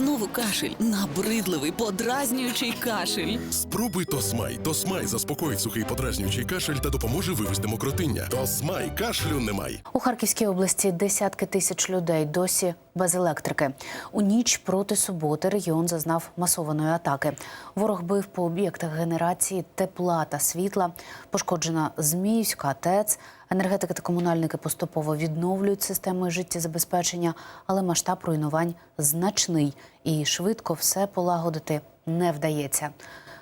Знову кашель, набридливий, подразнюючий кашель. Спробуй Тосмай. Тосмай заспокоїть сухий подразнюючий кашель та допоможе вивести мокротиння. Тосмай кашлю немає. У Харківській області десятки тисяч людей досі без електрики. У ніч проти суботи регіон зазнав масованої атаки. Ворог бив по об'єктах генерації тепла та світла. Пошкоджена Зміївська ТЕЦ. Енергетики та комунальники поступово відновлюють системи життєзабезпечення, але масштаб руйнувань значний і швидко все полагодити не вдається.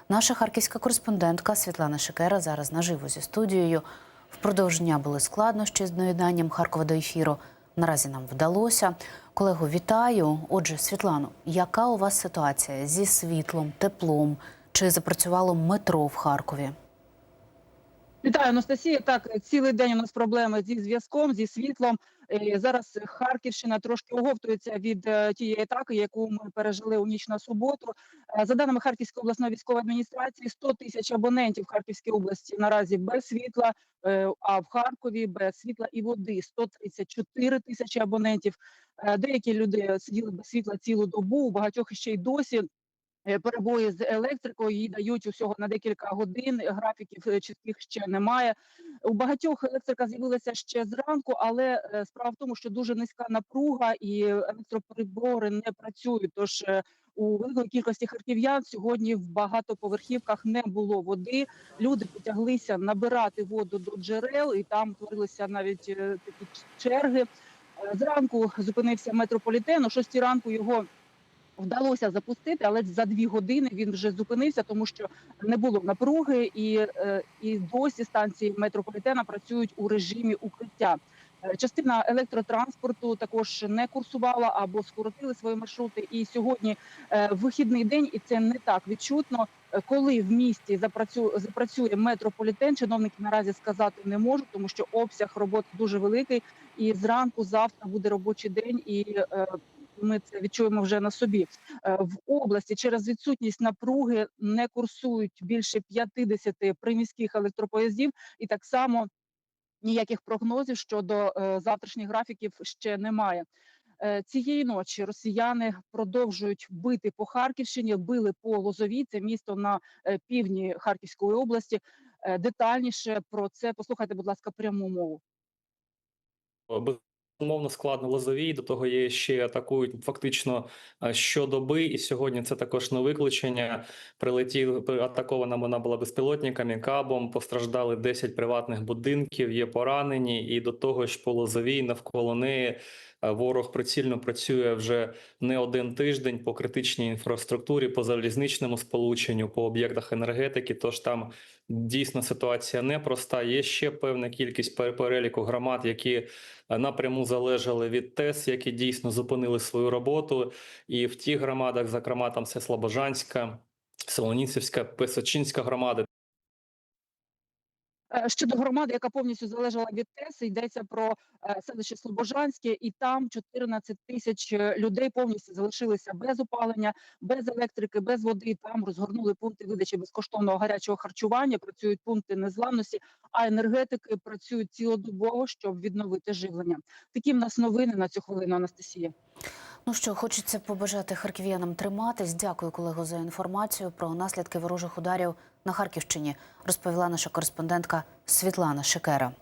Наша харківська кореспондентка Світлана Шикера зараз наживо зі студією. Впродовж дня були складнощі з доєднанням Харкова до ефіру. Наразі нам вдалося. Колего, вітаю. Отже, Світлано, яка у вас ситуація зі світлом, теплом? Чи запрацювало метро в Харкові? Вітаю, Анастасія. Так, цілий день у нас проблеми зі зв'язком, зі світлом. Е, Зараз Харківщина трошки оговтується від е, тієї атаки, яку ми пережили у ніч на суботу. Е, За даними Харківської обласної військової адміністрації, 100 тисяч абонентів Харківській області наразі без світла, а в Харкові без світла і води 134 тисячі абонентів. Деякі люди сиділи без світла цілу добу, у багатьох ще й досі перебої з електрикою, їй дають усього на декілька годин. Графіків е, чітких ще немає. У багатьох електрика з'явилася ще зранку, але е, справа в тому, що дуже низька напруга і електроприбори не працюють. Тож е, у великої кількості харків'ян сьогодні в багатоповерхівках не було води. Люди потяглися набирати воду до джерел, і там творилися навіть е, такі черги. Е, Зранку зупинився метрополітен. О 6 ранку його вдалося запустити, але за дві години він вже зупинився, тому що не було напруги, і, е, і досі станції метрополітена працюють у режимі укриття. Е, Частина електротранспорту також не курсувала або скоротили свої маршрути. І сьогодні е, вихідний день, і це не так відчутно. Коли в місті запрацює, запрацює метрополітен, чиновники наразі сказати не можуть, тому що обсяг роботи дуже великий. І зранку завтра буде робочий день, і ми це відчуємо вже на собі. Е, В області через відсутність напруги не курсують більше 50 приміських електропоїздів, і так само ніяких прогнозів щодо е, завтрашніх графіків ще немає. Е, Цієї ночі росіяни продовжують бити по Харківщині, били по Лозовій, це місто на півдні Харківської області. Детальніше про це послухайте, будь ласка, пряму мову. Безумовно, складно лозовій. До того є ще атакують фактично щодоби, і сьогодні це також не виключення. Прилетів атакована вона була безпілотниками, кабом. Постраждали 10 приватних будинків, є поранені, і до того ж по лозовій навколо неї. Ворог прицільно працює вже не один тиждень по критичній інфраструктурі, по залізничному сполученню, по об'єктах енергетики. Тож там дійсно ситуація непроста. Є ще певна кількість пер- переліку громад, які напряму залежали від ТЕС, які дійсно зупинили свою роботу. І в тих громадах, зокрема, там Слобожанська, Солоніцівська, Песочинська громади. Щодо громади, яка повністю залежала від ТЕС, йдеться про е, селище Слобожанське, і там 14 тисяч е, людей повністю залишилися без опалення, без електрики, без води. Там розгорнули пункти видачі безкоштовного гарячого харчування. Працюють пункти незламності, а енергетики працюють цілодобово, щоб відновити живлення. Такі в нас новини на цю хвилину, Анастасія. Ну що, хочеться побажати харків'янам триматись. Дякую, колего, за інформацію про наслідки ворожих ударів на Харківщині. Розповіла наша кореспондентка Світлана Шикера.